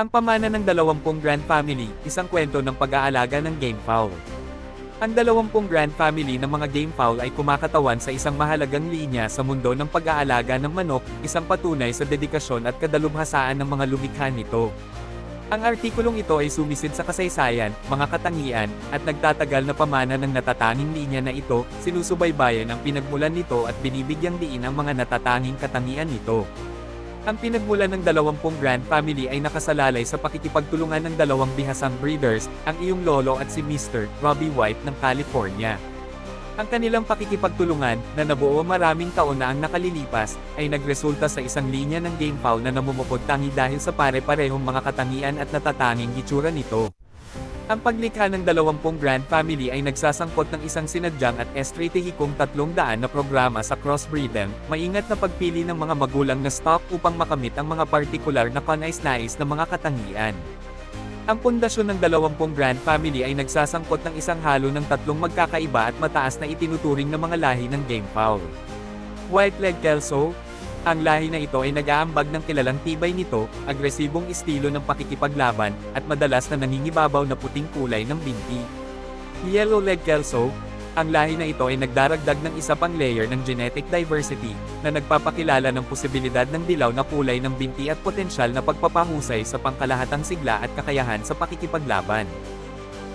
Ang pamana ng dalawampung Grand Family, isang kwento ng pag-aalaga ng game fowl. Ang dalawampung Grand Family ng mga game fowl ay kumakatawan sa isang mahalagang linya sa mundo ng pag-aalaga ng manok, isang patunay sa dedikasyon at kadalubhasaan ng mga lumikha nito. Ang artikulong ito ay sumisid sa kasaysayan, mga katangian, at nagtatagal na pamana ng natatanging linya na ito, sinusubaybayan ang pinagmulan nito at binibigyang diin ang mga natatanging katangian nito. Ang pinagmulan ng dalawampung Grand Family ay nakasalalay sa pakikipagtulungan ng dalawang bihasang breeders, ang iyong lolo at si Mr. Robbie White ng California. Ang kanilang pakikipagtulungan, na nabuo maraming taon na ang nakalilipas, ay nagresulta sa isang linya ng game fowl na namumukod tangi dahil sa pare-parehong mga katangian at natatanging hitsura nito. Ang paglikha ng dalawampung Grand Family ay nagsasangkot ng isang sinadyang at estratehikong tatlong daan na programa sa crossbreeding, maingat na pagpili ng mga magulang na stock upang makamit ang mga partikular na kanais-nais na mga katangian. Ang pundasyon ng dalawampung Grand Family ay nagsasangkot ng isang halo ng tatlong magkakaiba at mataas na itinuturing na mga lahi ng game fowl. White Leg Kelso, ang lahi na ito ay nag-aambag ng kilalang tibay nito, agresibong estilo ng pakikipaglaban, at madalas na nangingibabaw na puting kulay ng binti. Yellow Leg Kelso, ang lahi na ito ay nagdaragdag ng isa pang layer ng genetic diversity, na nagpapakilala ng posibilidad ng dilaw na kulay ng binti at potensyal na pagpapahusay sa pangkalahatang sigla at kakayahan sa pakikipaglaban.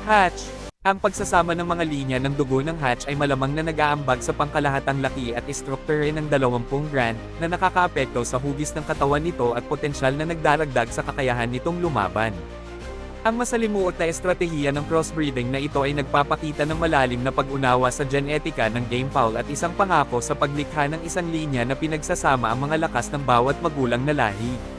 Hatch ang pagsasama ng mga linya ng dugo ng hatch ay malamang na nag-aambag sa pangkalahatang laki at istrukture ng 20 grand, na nakakaapekto sa hugis ng katawan nito at potensyal na nagdaragdag sa kakayahan nitong lumaban. Ang masalimuot na estratehiya ng crossbreeding na ito ay nagpapakita ng malalim na pag-unawa sa genetika ng game fowl at isang pangako sa paglikha ng isang linya na pinagsasama ang mga lakas ng bawat magulang na lahi.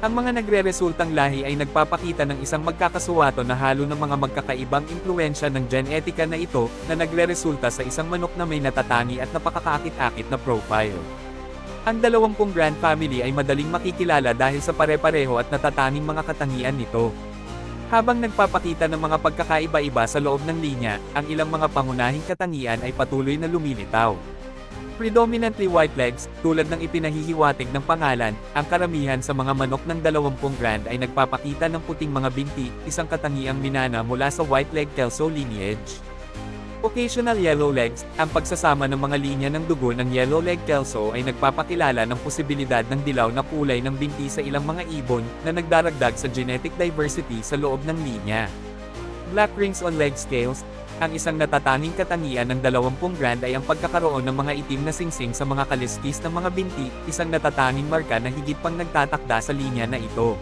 Ang mga nagre-resultang lahi ay nagpapakita ng isang magkakasuwato na halo ng mga magkakaibang impluensya ng genetika na ito, na nagre-resulta sa isang manok na may natatangi at napakakaakit-akit na profile. Ang dalawampung Grand Family ay madaling makikilala dahil sa pare-pareho at natatanging mga katangian nito. Habang nagpapakita ng mga pagkakaiba-iba sa loob ng linya, ang ilang mga pangunahing katangian ay patuloy na lumilitaw. Predominantly white legs, tulad ng ipinahihiwatig ng pangalan, ang karamihan sa mga manok ng 20 grand ay nagpapakita ng puting mga binti, isang katangiang minana mula sa white leg kelso lineage. Occasional yellow legs, ang pagsasama ng mga linya ng dugo ng yellow leg kelso ay nagpapakilala ng posibilidad ng dilaw na kulay ng binti sa ilang mga ibon, na nagdaragdag sa genetic diversity sa loob ng linya. Black rings on leg scales, ang isang natatanging katangian ng 20 grand ay ang pagkakaroon ng mga itim na singsing sa mga kaliskis ng mga binti, isang natatanging marka na higit pang nagtatakda sa linya na ito.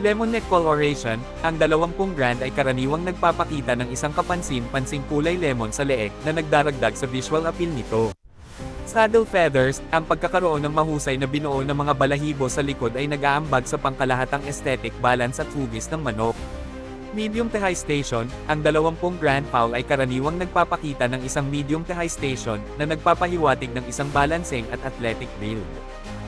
Lemon neck coloration, ang 20 grand ay karaniwang nagpapakita ng isang kapansin-pansing kulay lemon sa leeg na nagdaragdag sa visual appeal nito. Saddle feathers, ang pagkakaroon ng mahusay na binuo ng mga balahibo sa likod ay nag-aambag sa pangkalahatang aesthetic balance at hugis ng manok. Medium to high station, ang 20 grand fowl ay karaniwang nagpapakita ng isang medium to high station na nagpapahiwatig ng isang balancing at athletic build.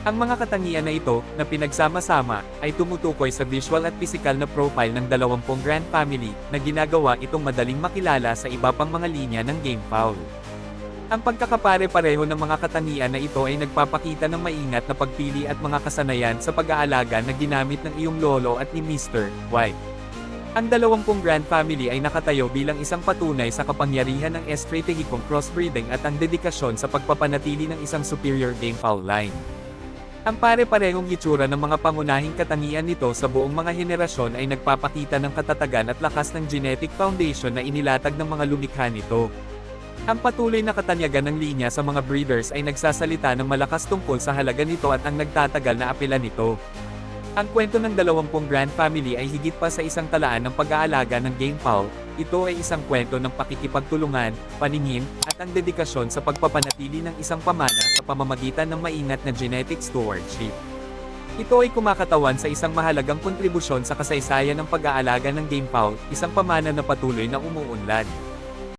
Ang mga katangian na ito, na pinagsama-sama, ay tumutukoy sa visual at physical na profile ng 20 grand family, na ginagawa itong madaling makilala sa iba pang mga linya ng game fowl. Ang pagkakapare-pareho ng mga katangian na ito ay nagpapakita ng maingat na pagpili at mga kasanayan sa pag-aalaga na ginamit ng iyong lolo at ni Mr. White. Ang 20 Grand Family ay nakatayo bilang isang patunay sa kapangyarihan ng estratehikong crossbreeding at ang dedikasyon sa pagpapanatili ng isang superior game fowl line. Ang pare-parehong hitsura ng mga pangunahing katangian nito sa buong mga henerasyon ay nagpapakita ng katatagan at lakas ng genetic foundation na inilatag ng mga lumikha nito. Ang patuloy na katanyagan ng linya sa mga breeders ay nagsasalita ng malakas tungkol sa halaga nito at ang nagtatagal na apela nito. Ang kwento ng 20 Grand Family ay higit pa sa isang talaan ng pag-aalaga ng game fowl, ito ay isang kwento ng pakikipagtulungan, paningin, at ang dedikasyon sa pagpapanatili ng isang pamana sa pamamagitan ng maingat na genetic stewardship. Ito ay kumakatawan sa isang mahalagang kontribusyon sa kasaysayan ng pag-aalaga ng game fowl, isang pamana na patuloy na umuunlad.